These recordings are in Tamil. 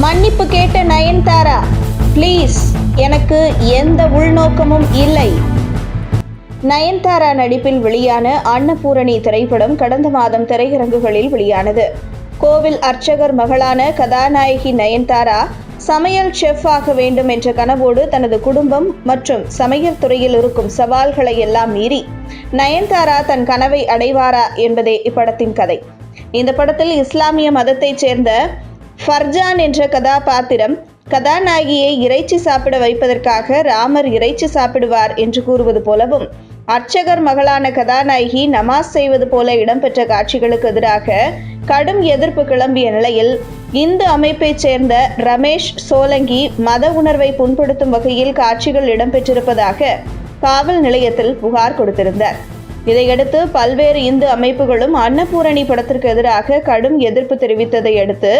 மன்னிப்பு கேட்ட நயன்தாரா ப்ளீஸ் எனக்கு எந்த உள்நோக்கமும் இல்லை. நயன்தாரா நடிப்பில் வெளியான அன்னபூரணி திரைப்படம் கடந்த மாதம் திரையரங்குகளில் வெளியானது. கோவில் அர்ச்சகர் மகளான கதாநாயகி நயன்தாரா சமையல் செஃப் ஆக வேண்டும் என்ற கனவோடு தனது குடும்பம் மற்றும் சமையல் துறையில் இருக்கும் சவால்களை எல்லாம் மீறி நயன்தாரா தன் கனவை அடைவாரா என்பதே இப்படத்தின் கதை. இந்த படத்தில் இஸ்லாமிய மதத்தைச் சேர்ந்த ஃபர்ஜான் என்ற கதாபாத்திரம் கதாநாயகியை இறைச்சி சாப்பிட வைப்பதற்காக ராமர் இறைச்சி சாப்பிடுவார் என்று கூறுவது போலவும் அர்ச்சகர் மகளான கதாநாயகி நமாஸ் செய்வது போல இடம்பெற்ற காட்சிகளுக்கு எதிராக கடும் எதிர்ப்பு கிளம்பிய நிலையில் இந்து அமைப்பைச் சேர்ந்த ரமேஷ் சோலங்கி மத உணர்வை புண்படுத்தும் வகையில் காட்சிகள் இடம்பெற்றிருப்பதாக காவல் நிலையத்தில் புகார் கொடுத்திருந்தார். இதையடுத்து பல்வேறு இந்து அமைப்புகளும் அன்னபூரணி படத்திற்கு எதிராக கடும் எதிர்ப்பு தெரிவித்ததை அடுத்து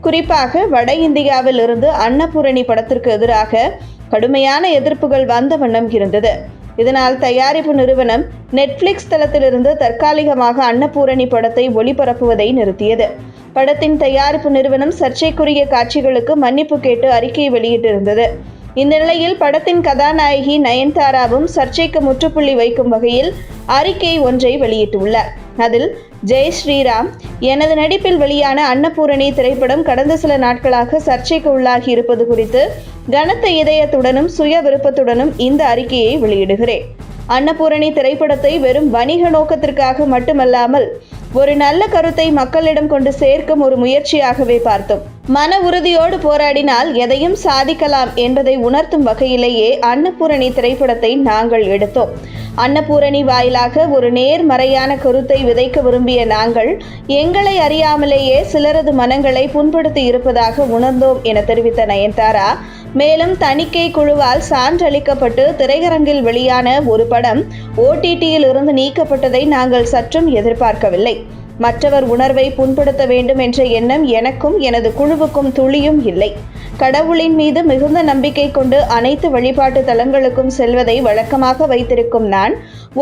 குறிப்பாக வட இந்தியாவில் இருந்து அன்னபூரணி படத்திற்கு எதிராக கடுமையான எதிர்ப்புகள் வந்த வண்ணம் இருந்தது. இதனால் தயாரிப்பு நிறுவனம் நெட்ஃப்ளிக்ஸ் தளத்திலிருந்து தற்காலிகமாக அன்னபூரணி படத்தை ஒளிபரப்புவதை நிறுத்தியது. படத்தின் தயாரிப்பு நிறுவனம் சர்ச்சைக்குரிய காட்சிகளுக்கு மன்னிப்பு கேட்டு அறிக்கை வெளியிட்டிருந்தது. இந்த நிலையில் படத்தின் கதாநாயகி நயன்தாராவும் சர்ச்சைக்கு முற்றுப்புள்ளி வைக்கும் வகையில் அறிக்கை ஒன்றை வெளியிட்டுள்ளார் அதில் ஜெய் ஸ்ரீராம் எனது நடிப்பில் வெளியான அன்னபூரணி திரைப்படம் கடந்த சில நாட்களாக சர்ச்சைக்கு உள்ளாகி இருப்பது குறித்து கனத்த இதயத்துடனும் சுய விருப்பத்துடனும் இந்த அறிக்கையை வெளியிடுகிறேன். அன்னபூரணி திரைப்படத்தை வெறும் வணிக நோக்கத்திற்காக மட்டுமல்லாமல் ஒரு நல்ல கருத்தை மக்களிடம் கொண்டு சேர்க்கும் ஒரு முயற்சியாகவே பார்த்தோம். மன உறுதியோடு போராடினால் எதையும் சாதிக்கலாம் என்பதை உணர்த்தும் வகையிலேயே அன்னபூரணி திரைப்படத்தை நாங்கள் எடுத்தோம். அன்னபூரணி வாயிலாக ஒரு நேர்மறையான கருத்தை விதைக்க விரும்பிய நாங்கள் எங்களை அறியாமலேயே சிலரது மனங்களை புண்படுத்தி இருப்பதாக உணர்ந்தோம் என தெரிவித்த நயன்தாரா மேலும் தணிக்கை குழுவால் சான்றளிக்கப்பட்டு திரையரங்கில் வெளியான ஒரு படம் ஓடிடியில் இருந்து நீக்கப்பட்டதை நாங்கள் சற்றும் எதிர்பார்க்கவில்லை. மற்றவர் உணர்வை புண்படுத்த வேண்டும் என்ற எண்ணம் எனக்கும் எனது குழுவுக்கும் துளியும் இல்லை. கடவுளின் மீது மிகுந்த நம்பிக்கை கொண்டு அனைத்து வழிபாட்டு தலங்களுக்கும் செல்வதை வழக்கமாக வைத்திருக்கும் நான்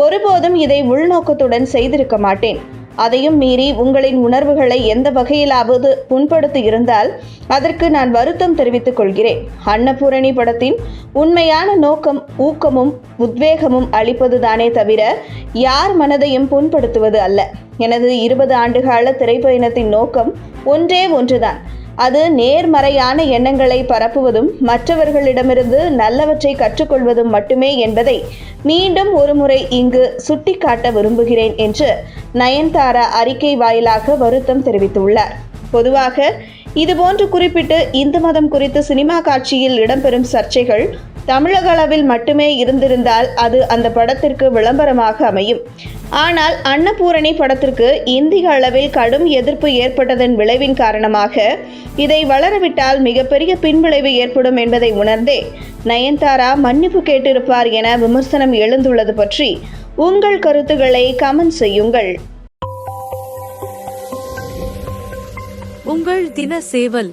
ஒருபோதும் இதை உள்நோக்கத்துடன் செய்திருக்க மாட்டேன். அதையும் மீறி உங்களின் உணர்வுகளை எந்த வகையிலாவது புண்படுத்தி இருந்தால் அதற்கு நான் வருத்தம் தெரிவித்துக் கொள்கிறேன். அன்னபூரணி படத்தின் உண்மையான நோக்கம் ஊக்கமும் உத்வேகமும் அளிப்பதுதானே தவிர யார் மனதையும் புண்படுத்துவது அல்ல. எனது இருபது ஆண்டுகால திரைப்பயணத்தின் நோக்கம் ஒன்றே ஒன்றுதான். அது நேர்மறையான எண்ணங்களை பரப்புவதும் மற்றவர்களிடமிருந்து நல்லவற்றை கற்றுக்கொள்வதும் மட்டுமே என்பதை மீண்டும் ஒருமுறை இங்கு சுட்டிக்காட்ட விரும்புகிறேன் என்று நயன்தாரா அறிக்கை வாயிலாக வருத்தம் தெரிவித்துள்ளார். பொதுவாக இதுபோன்று குறிப்பிட்டு இந்து மதம் குறித்து சினிமா காட்சியில் இடம்பெறும் சர்ச்சைகள் தமிழக அளவில் மட்டுமே இருந்திருந்தால் அது அந்த படத்திற்கு விளம்பரமாக அமையும். ஆனால் அன்னபூரணி படத்திற்கு இந்திய அளவில் கடும் எதிர்ப்பு ஏற்பட்டதன் விளைவின் காரணமாக இதை வளரவிட்டால் மிகப்பெரிய பின்விளைவு ஏற்படும் என்பதை உணர்ந்தே நயன்தாரா மன்னிப்பு கேட்டிருப்பார் என விமர்சனம் எழுந்துள்ளது பற்றி உங்கள் கருத்துக்களை கமெண்ட் செய்யுங்கள். உங்கள் தின சேவல்